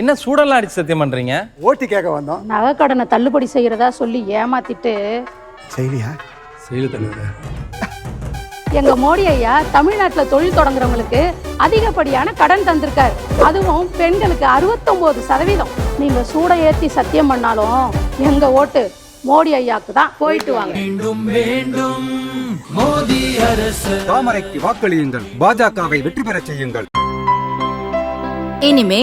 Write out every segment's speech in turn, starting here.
என்ன சூடெல்லாம் அடிச்சு சத்தியம் பண்றீங்க? ஓட்டு கேட்க வந்தோம். நகைக்கடனை தள்ளுபடி செய்யறதா சொல்லி ஏமாத்திட்டு. செய்தியா செயல் தலைவர் எங்க மோடி ஐயா தமிழ்நாட்டுல தொழில் தொடங்குறவங்களுக்கு அதிகப்படியான கடன் தந்திருக்காரு. அதுவும் பெண்களுக்கு 69% சதவீதம். நீங்க சூட ஏத்தி சத்தியம் பண்ணாலும் எங்க ஓட்டு மோடி ஐயாக்கு தான். போயிட்டு வாங்க. தாமரைக்கு வாக்களியுங்கள். பாஜகவை வெற்றி பெறச் செய்யுங்கள். இனிமே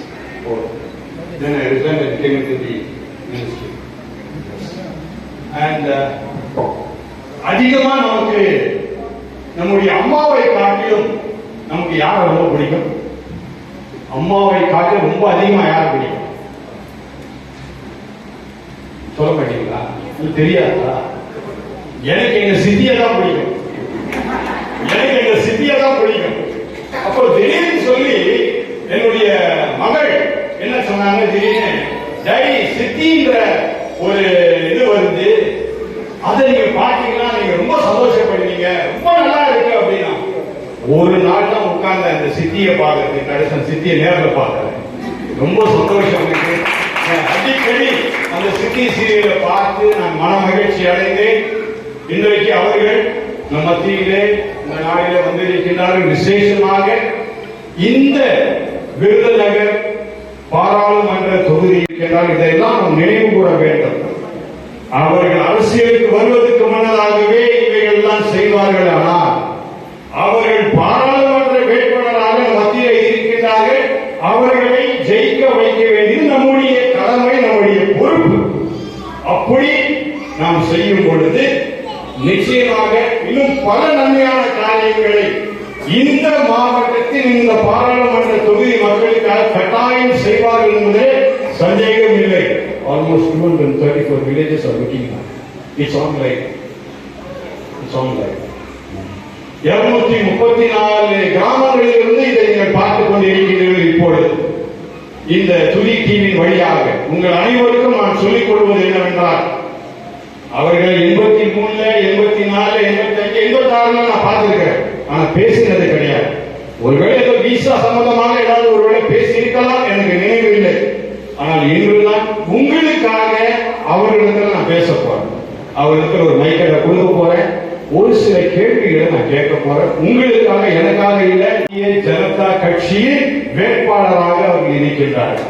Old. Then I resigned and came into the ministry. And uh, அதிகமா நமக்கு நம்முடைய அம்மாவை காட்டிலும் நமக்கு யாரை ரொம்ப பிடிக்கும்? அம்மாவை காட்டிலும் ரொம்ப அதிகமா யார் பிடிக்கும்? சொல்ல மாட்டீங்களா? தெரியாதா? எனக்கு எங்க சித்தியை தான் பிடிக்கும். எனக்கு எங்க சித்தியை தான் பிடிக்கும். அப்போ திடீர்னு சொல்லி என்னுடைய மகள் என்ன சொன்னாங்க திடீர்னு டேடி சித்தின்ற ஒரு இது வருது. அதை நீங்க பாத்தீங்கன்னா நீங்க ரொம்ப சந்தோஷப்படுவீங்க. ரொம்ப நல்லா இருக்கு அப்படின்னா. ஒரு நாள் தான் உட்கார்ந்து அந்த சித்தியை பாக்குறது கடைசன் சித்தியை நேரில் பாக்குறேன் ரொம்ப சந்தோஷம் எனக்கு. அடிக்கடி அந்த சித்தி சீரியலை பார்த்து நான் மன மகிழ்ச்சி அடைந்தேன். இன்றைக்கு அவர்கள் நம்ம மத்தியிலே இந்த நாளில வந்திருக்கின்றார்கள். விசேஷமாக இந்த விருதுநகர் பாராளுமன்ற தொகுதி இருக்கின்றால் இதையெல்லாம் நாம் நினைவு கூற வேண்டும். அவர்கள் அரசியலுக்கு வருவதற்கு முன்னதாகவே இவைகள்லாம் செய்வார்கள் ஆனால் அவர்கள் பாராளுமன்ற வேட்பாளராக மத்தியில் இருக்கின்றார்கள். அவர்களை ஜெயிக்க வைக்க வேண்டியது நம்முடைய கடமை நம்முடைய பொறுப்பு. அப்படி நாம் செய்யும் பொழுது நிச்சயமாக இன்னும் பல நன்மையான காரியங்களை இந்த மாவட்டத்தில் இந்த பாராளுமன்ற தொகுதி மக்களுக்காக கட்டாயம் செய்வார்கள் என்பதே சந்தேகம் இல்லை. Almost two hundred thirty four villages are looking it's on like it's on like இருநூத்தி முப்பத்தி நாலு கிராமங்களிலிருந்து இதை நீங்கள் பார்த்துக் கொண்டிருக்கிறீர்கள் இப்பொழுது. இந்த துதி டிவியின் வழியாக உங்கள் அனைவருக்கும் நான் சொல்லிக் கொள்வது என்னவென்றால் அவர்கள் எண்பத்தி மூணுல எண்பத்தி நாலு எண்பத்தி அஞ்சு எண்பத்தி ஆறுல நான் பார்த்திருக்கிறேன். ஆனா பேசினது கிடையாது. ஒருவேளை ஏதோ விசா சம்பந்தமாக ஏதாவது ஒருவேளை பேசியிருக்கலாம் எனக்கு எனக்கு நினைவில்லை. ஆனால் இன்றுதான் உங்களுக்காக அவர்களிடத்தில் நான் பேச போறேன். அவரிடத்தில் ஒரு மைக்கை கொடுக்க போறேன். ஒரு சில கேள்விகளை நான் கேட்க போறேன். உங்களுக்காக எனக்காக இல்லை ஜனதா கட்சியின் வேட்பாளராக அவர்கள் இருக்கின்றார்கள்.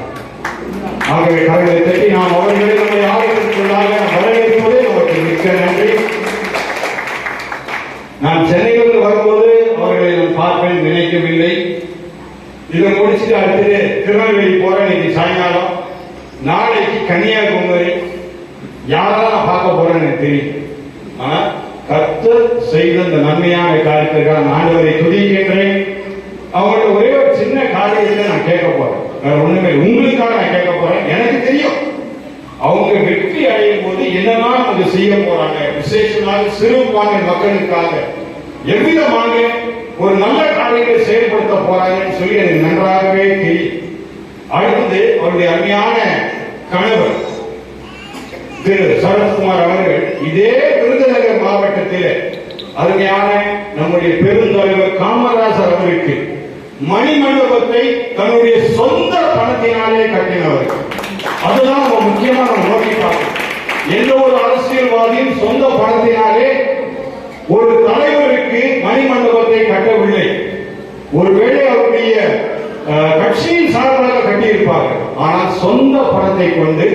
ஆகவே கரங்களை தட்டி நாம் அவர்களை நம்முடைய ஆலயத்திற்குள்ளாக வரவேற்பதே நமக்கு மிக்க நன்றி. நான் சென்னையில் வரும்போது அவர்களை நான் பார்ப்பேன் நினைக்கவில்லை. இதை முடிச்சுட்டு அடுத்தது திருநெல்வேலி போறேன் இன்னைக்கு சாயங்காலம். நாளைக்கு கன்னியாகுமரி. யாரெல்லாம் நான் பார்க்க போறேன்னு எனக்கு தெரியும். ஆனா கர்த்தர் செய்த இந்த நன்மையான காரியத்திற்காக நான் ஆண்டவரை துதிக்கின்றேன். அவங்கள்ட்ட ஒரே ஒரு சின்ன காரியத்தை நான் கேட்க போறேன். வேற ஒண்ணுமே உங்களுக்காக நான் கேட்க போறேன். எனக்கு தெரியும். அவங்க வெற்றி அடையும் போது என்னெல்லாம் அவங்க செய்ய போறாங்க விசேஷமாக சிறுபான்மை மக்களுக்காக எவ்விதமாக ஒரு நல்ல காரியத்தை செயல்படுத்த போறாங்கன்னு சொல்லி எனக்கு நன்றாகவே தெரியும். அடுத்தது அவருடைய அருமையான கணவர் திரு சரத்குமார் அவர்கள் இதே விருதுநகர் மாவட்டத்தில் அருமையான நம்முடைய பெருந்தலைவர் காமராஜர் அவருக்கு மணிமண்டபத்தை தன்னுடைய சொந்த பணத்தினாலே கட்டினவர். அதுதான் நம்ம முக்கியமா நம்ம நோக்கி பார்க்கணும். எந்த ஒரு அரசியல்வாதியும் சொந்த பணத்தினாலே ஒரு தலைவருக்கு மணிமண்டபத்தை கட்டவில்லை. ஒருவேளை அவருடைய கட்சியின் சார்பாக கட்டியிருப்பார்கள் ஆனால் சொந்த பணத்தை கொண்டு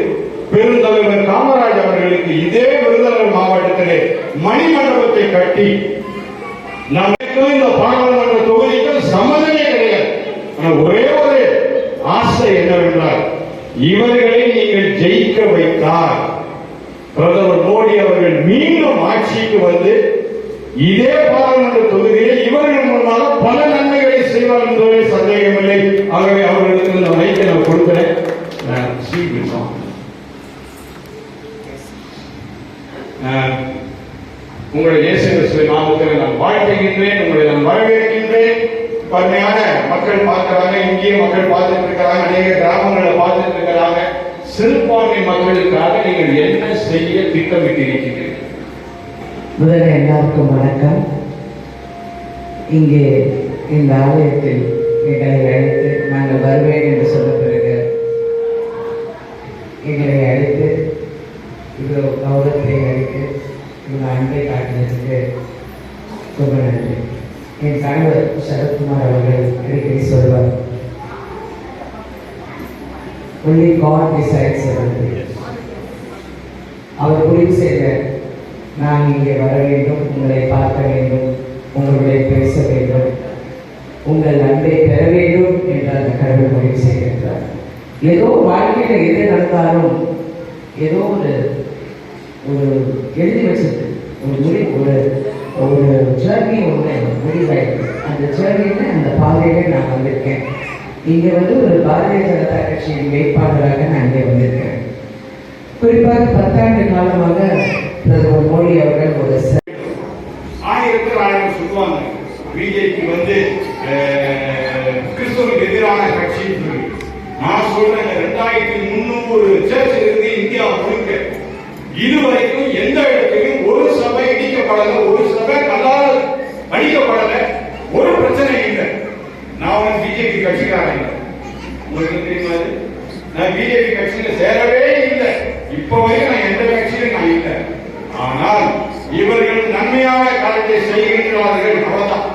பெருந்தலைவர் காமராஜ் அவர்களுக்கு இதே விருதுநகர் மாவட்டத்திலே மணிமண்டபத்தை கட்டி நமக்கு இந்த பாராளுமன்ற தொகுதிக்கு சம்மதமே கிடையாது. ஒரே ஒரு ஆசை என்னவென்றால் இவர்களை நீங்கள் ஜெயிக்க வைத்தார் பிரதமர் மோடி அவர்கள் மீண்டும் ஆட்சிக்கு வந்து இதே பாராளுமன்ற தொகுதியில் இவர்கள் முன்னால் பல நன்மைகளை செய்வார் என்பதில் சந்தேகமில்லை. ஆகவே அவர்களுக்கு இந்த வரைக்கு நான் கொடுக்கிறேன். உங்களுடைய தேசிய நாமத்தில் நான் வாழ்த்துகின்றேன் உங்களை நான் வரவேற்கின்றேன். பன்மையான மக்கள் பார்க்கிறாங்க இங்கேயே மக்கள் பார்த்துட்டு இருக்கிறாங்க அநேக கிராமங்கள் சிறுபான்மை மக்களுக்காக நீங்கள் என்ன செய்ய திட்டமிட்டிருக்கிறீர்கள்? முதல்ல எல்லாருக்கும் வணக்கம். இங்கே இந்த ஆலயத்தில் எங்களை அழைத்து நாங்கள் வருவேன் என்று சொன்ன பிறகு எங்களை அழைத்து இவ்வளோ கௌரவத்தை அழைத்து இவ்வளோ அன்பை காட்டினதுக்கு ரொம்ப நன்றி. என் கணவர் சரத்குமார் அவர்கள் அடிக்கடி சொல்வார் only God decides everything. அவர் முடிவு செய்த நான் இங்கே வர வேண்டும் உங்களை பார்க்க வேண்டும் உங்களுடைய பேச வேண்டும். உங்கள் அன்பை பெற வேண்டும் என்று அந்த கடவுள் முடிவு செய்கின்றார். ஏதோ வாழ்க்கையில் எது நடந்தாலும் ஏதோ ஒரு ஒரு எழுதி வச்சிருக்கு. ஒரு முடி ஒரு ஒரு ஜேர்னி ஒன்று முடிவாயிருக்கு. அந்த ஜேர்னியில் அந்த பாதையிலே நான் வந்திருக்கேன். இங்கே வந்து ஒரு பாரதிய ஜனதா கட்சியின் வேட்பாளராக நான் இங்கே வந்திருக்கேன். குறிப்பாக பத்தாண்டு காலமாக பிரதமர் மோடி அவர்கள் ஒரு ஆயிரத்தில் ஆயிரம் சொல்லுவாங்க. பிஜேபி வந்து அஹ், கிறிஸ்துவுக்கு எதிரான கட்சின்னு சொல்லி. நான் சொல்றேன் ரெண்டாயிரத்தி முன்னூறு சர்ச் இருக்கு இந்தியா முழுக்க இதுவரைக்கும் எந்த இடத்திலும் ஒரு சபை இடிக்கப்படல ஒரு சபை கல்லால் அடிக்கப்படல ஒரு பிரச்சனை இல்லை. நான் வந்து பிஜேபி கட்சிக்காரன். உங்களுக்கு தெரியுமா அது? நான் பிஜேபி கட்சியில சேரவே இல்லை. இப்ப வரைக்கும் நான் எந்த கட்சியிலும் நான் இல்லை. ஆனால் இவர்கள் நன்மையான காலத்தை செய்கின்றார்கள். அவ்வளவுதான்.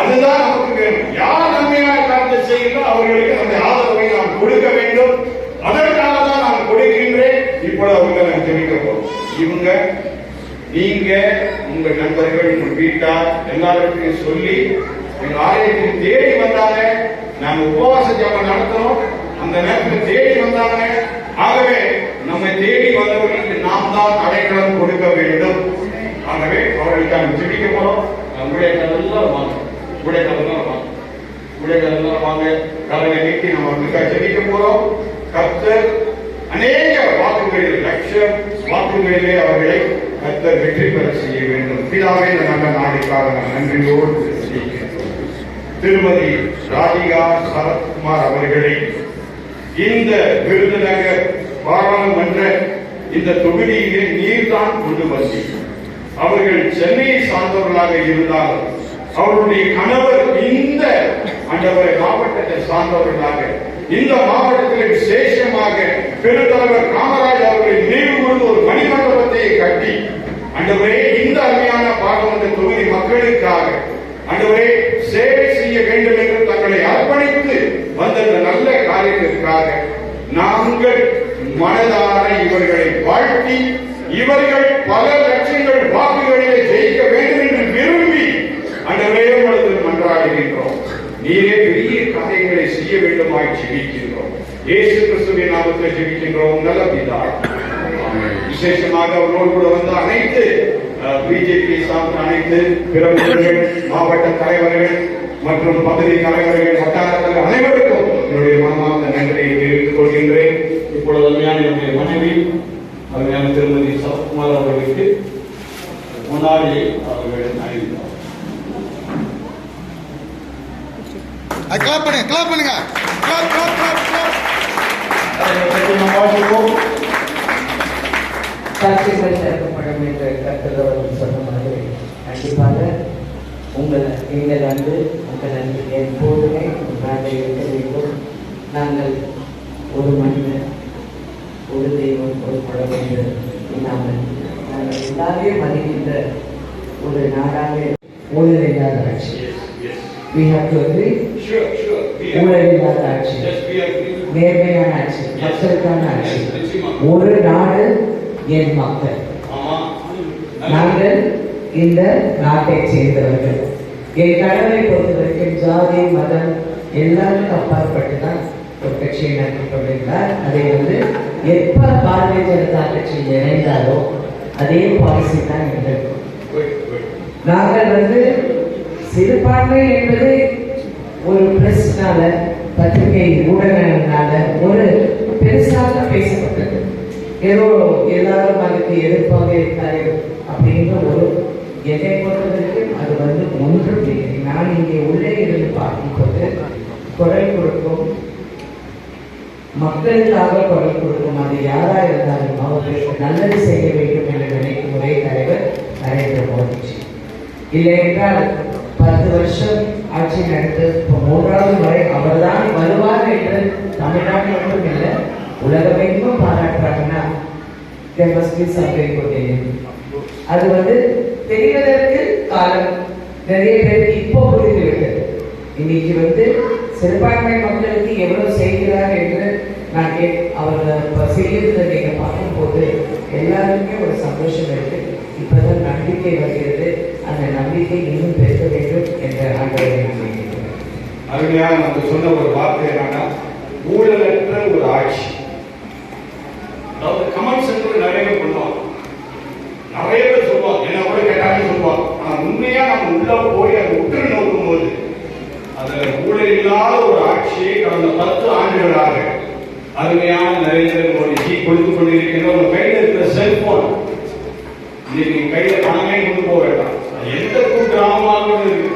அதுதான் நமக்கு வேணும். யார் நன்மையான காலத்தை செய்கின்றோ அவர்களுக்கு அந்த ஆதரவை நாம் கொடுக்க வேண்டும். அதற்காக தான் நான் கொடுக்கின்றேன். இப்பொழுது அவங்க நான் தெரிவிக்க போறோம். இவங்க நீங்க உங்க நண்பர்கள் உங்க வீட்டார் எல்லாருக்கும் சொல்லி எங்க ஆலயத்துக்கு தேடி வந்தாங்க நாங்க உபவாச ஜபம் நடத்தணும் அந்த நேரத்தில் தேடி வந்தாங்க ஆகவே நம்மை தேடி வந்தவர்களுக்கு நாம் தான் அடைக்கலம் கொடுக்க வேண்டும். ஆகவே அவர்களுக்கு நாங்கள் ஜெபிக்க போறோம். நம்முடைய கதெல்லாம் வாங்க. உடைய கதெல்லாம் வாங்க. உடைய கதெல்லாம் வாங்க. கடலை நீட்டி நம்ம அவர்களுக்காக ஜெபிக்க போறோம். கர்த்தர் அநேக வாக்குகளில் லட்சம் வாக்குகளிலே அவர்களை கர்த்தர் வெற்றி பெற செய்ய வேண்டும். பிதாவே நல்ல நாளைக்காக நான் நன்றியோடு செய்கிறேன் திருமதி ராதிகா சரத்குமார் அவர்களை இந்த விருதுநகர் பாராளுமன்ற இந்த தொகுதியிலே நீர்தான் கொண்டு வந்தீர் அவர்கள் சென்னையை சார்ந்தவர்களாக இருந்தால் அவருடைய கணவர் இந்த அண்டவரை மாவட்டத்தை சார்ந்தவர்களாக இந்த மாவட்டத்தில் விசேஷமாக பெருந்தலைவர் காமராஜ் அவர்களை நினைவு கூர்ந்து ஒரு மணிமண்டபத்தை கட்டி ஆண்டவரே இந்த அருமையான பாராளுமன்ற தொகுதி மக்களுக்காக ஆண்டவரே சேவை செய்ய வேண்டும் என்று தங்களை அர்ப்பணித்து வந்த இந்த நல்ல காரியத்திற்காக நாங்கள் மனதார இவர்களை வாழ்த்தி இவர்கள் பல லட்சங்கள் வாக்குகளிலே ஜெயிக்க வேண்டும் என்று விரும்பி ஆண்டவரே உங்களது மன்றாடுகின்றோம் நீரே பெரிய காரியங்களை செய்ய வேண்டுமாய் ஜெபிக்கின்றோம் இயேசு நாமத்தில் ஜெபிக்கின்றோம். நல்ல பிதா. விசேஷமாக அவரோடு கூட வந்த அனைத்து பிஜேபி சார்ந்த அனைத்து பிரமுகர்கள் மாவட்ட தலைவர்கள் மற்றும் பகுதி தலைவர்கள் வட்டார தலைவர் அனைவருக்கும் என்னுடைய மனமார்ந்த நன்றியை தெரிவித்துக் கொள்கின்றேன். இப்பொழுது அருமையான என்னுடைய மனைவி அருமையான திருமதி சரத்குமார் அவர்களுக்கு முன்னாடி அவர்கள் அறிவித்தார் கிளாப் பண்ணுங்க கிளாப் பண்ணுங்க. கிளாப் கிளாப் கிளாப் கிளாப் அதை சேர்க்கப்படும் என்று கருத்துள்ளவர்கள் சொன்ன மாதிரி கண்டிப்பாக உங்கள் எங்கள் அன்பு உங்கள் அன்பு எப்போதுமே உங்களாக இருக்க வேண்டும் நாங்கள் ஒரு மனிதன் ஒரு தெய்வம் ஒரு குழந்தை என்று இல்லாமல் நாங்கள் எல்லாரையும் மதிக்கின்ற ஒரு நாடாக ஊழல் இல்லாத We have to agree? Sure, sure. We ஆட்சி Yes, we agree. நேர்மையான ஆட்சி மக்களுக்கான ஆட்சி ஒரு நாடு என் மக்கள் ஆமா. நாங்கள் இந்த நாட்டை சேர்ந்தவர்கள் என் கணவரை பொறுத்தவரைக்கும் ஜாதி மதம் எல்லாருக்கும் அப்பாற்பட்டு தான் ஒரு கட்சியை நடத்தி கொண்டிருந்தார் அதை வந்து எப்ப பாரதிய ஜனதா கட்சி இணைந்தாரோ அதே பாலிசி தான் எங்களுக்கும் Good, good. நாங்கள் வந்து சிறுபான்மை என்பது ஒரு பிரஸ்னால பத்திரிகை ஊடகங்களால ஒரு பெருசாக பேசப்பட்டது. ஏதோ எல்லாரும் அதுக்கு எதிர்ப்பாக இருக்கிறார்கள் அப்படின்ற ஒரு என்னை பொறுத்தவரைக்கு அது வந்து ஒன்று இல்லை. நான் இங்கே உள்ளே இருந்து பார்க்கும்போது குரல் கொடுக்கும் மக்களுக்காக குரல் கொடுக்கும் அது யாரா இருந்தாலும் அவர்களுக்கு நல்லது செய்ய வேண்டும் என்று நினைக்கும் ஒரே தலைவர் நரேந்திர மோடிஜி. இல்லை என்றால் வருஷம் ஆட்சி நடத்து இப்போ மூன்றாவது முறை அவர்தான் வருவார் என்று தமிழ்நாடு மட்டும் இல்லை. உலகமெங்கும் பாராட்டுறாங்கன்னா அது வந்து தெரிவதற்கு காலம். நிறைய பேருக்கு இப்போ புரிந்துவிட்டது இன்னைக்கு வந்து சிறுபான்மை மக்களுக்கு எவ்வளவு செய்கிறார் என்று நான் அவர் இப்ப செய்யறதை நீங்க பார்க்கும்போது எல்லாருக்குமே ஒரு சந்தோஷம் இருக்குது இப்போதான் நம்பிக்கை வருகிறது. அந்த நம்பிக்கை இன்னும் பெருக்க வேண்டும் என்ற ஆண்டவரை அருமையாக நம்ம சொன்ன ஒரு வார்த்தை என்னன்னா ஊழலற்ற ஒரு ஆட்சி. அதாவது கமெண்ட் சென்டர் நிறைய பேர் பண்ணுவாங்க. நிறைய பேர் சொல்லுவாங்க. என்ன கூட கேட்டாலும் சொல்லுவாங்க. ஆனா உண்மையா நம்ம உள்ள போய் அதை உற்று நோக்கும் போது அதுல ஊழல் இல்லாத ஒரு ஆட்சியை கடந்த பத்து ஆண்டுகளாக அருமையான நரேந்திர மோடிஜி கொடுத்து கொண்டிருக்கிற ஒரு கையில் இருக்கிற செல்போன் இன்னைக்கு கையில பணமே கொண்டு போக வேண்டாம். எந்த குக்கிராமமாக இருக்கு.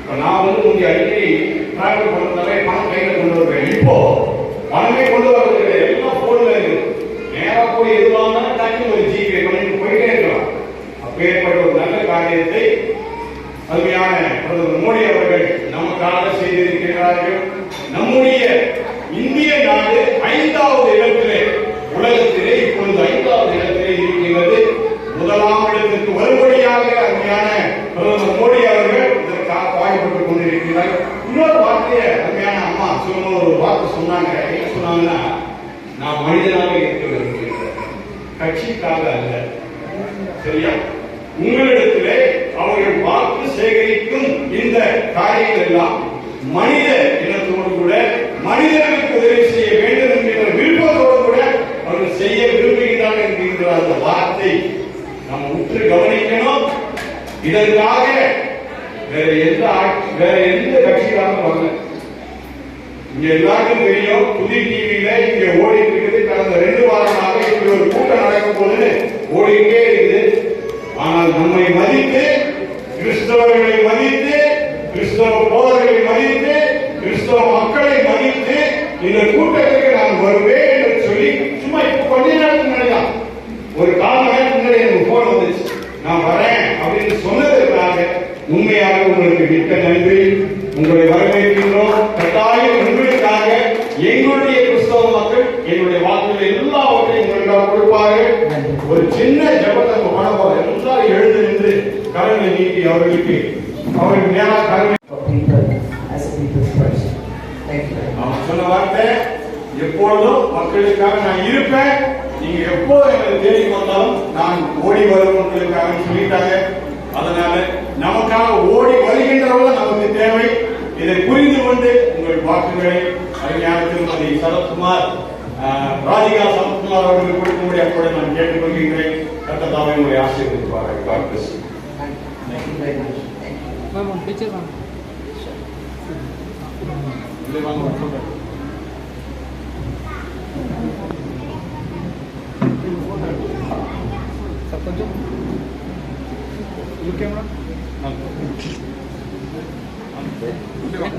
இப்ப நான் வந்து முந்தைய அடிக்கடி டிராவல் பண்ணதாலே பணம் கையில கொண்டு வருவேன். இப்போ பணமே கொண்டு வரது கிடையாது. எல்லாம் போன்ல இருக்கு. நேரா போய் டக்குனு ஒரு ஜிபே பண்ணிட்டு போயிட்டே இருக்கலாம். அப்பேற்பட்ட ஒரு நல்ல காரியத்தை அருமையான பிரதமர் மோடி அவர்கள் நமக்காக செய்திருக்கிறார்கள். நம்முடைய இந்திய நாடு ஐந்தாவது இடத்திலே உலகத்திலே இப்பொழுது ஐந்தாவது இடத்திலே இருக்கிறது. முதலாம் இடத்திற்கு வரும்படியாக அருமையான பிரதமர் மோடி அவர்கள் இதற்காக பாடுபட்டுக் கொண்டிருக்கிறார். இன்னொரு வார்த்தையை அருமையான அம்மா சொன்ன ஒரு வார்த்தை சொன்னாங்க. என்ன சொன்னாங்கன்னா நான் மனிதனாக இருக்க விரும்புகிறேன். கட்சிக்காக அல்ல. சரியா? உங்களிடத்திலே அவர்கள் வாக்கு சேகரிக்கும் இந்த காரியங்கள் எல்லாம் மனித இனத்தோடு கூட மனிதர்களுக்கு உதவி செய்ய வேண்டும் என்கிற விருப்பத்தோடு கூட அவர்கள் செய்ய விரும்புகிறார்கள் என்கின்ற அந்த வார்த்தை நம்ம உற்று கவனிக்கணும். இதற்காக வேற எந்த ஆட்சி வேற எந்த கட்சிக்காரரும் வரல. இங்க எல்லாருக்கும் தெரியும் புதிய டிவியில இங்க ஓடிட்டு இருக்கிறது கடந்த ரெண்டு வாரமாக இப்படி ஒரு கூட்டம் நடக்கும் போது ஓடிக்கிட்டே இருக்குது ஆனால் நம்மை மதித்து கிறிஸ்தவர்களை மதித்து கிறிஸ்தவ போதர்களை மதித்து கிறிஸ்தவ மக்களை மதித்து இந்த கூட்டத்துக்கு நான் வருவேன் என்று சொல்லி சும்மா இப்ப கொஞ்ச நேரத்துக்கு முன்னாடிதான் ஒரு கால நேரத்துக்கு முன்னாடி எனக்கு போன் வந்துச்சு நான் வரேன் அப்படின்னு சொன்னதற்காக உண்மையாக உங்களுக்கு மிக்க நன்றி உங்களை வரவேற்கின்றோம் கட்டாயம் உங்களுக்காக எங்களுடைய கிறிஸ்தவ மக்கள் எங்களுடைய வாக்குகள் எல்லாவற்றையும் உங்களுக்காக கொடுப்பார்கள். ஒரு சின்ன ஜபத்தை பண்ண போறோம் எல்லாரும் எழுந்து நின்று கரங்களை நீட்டி அவர்களுக்கு அவருக்கு நேரா கரங்களை. அவன் சொன்ன வார்த்தை எப்பொழுதும் மக்களுக்காக நான் இருப்பேன். நீங்க எப்போ என்னை தேடி வந்தாலும் நான் ஓடி வரும் உங்களுக்காக சொல்லிட்டாங்க. அதனால நமக்காக ஓடி வருகின்றவர்கள் நமக்கு தேவை. இதை புரிந்து கொண்டு உங்கள் வாக்குகளை அறிஞர் திருமதி சரத்குமார் ராதிகா சரத்குமார் அவர்களுக்கு கொடுக்கும்படி அப்போது நான் கேட்டுக்கொள்கின்றேன். கட்டத்தாவை உங்களை ஆசீர்வதிப்பார்கள் God bless you. Thank 对吧？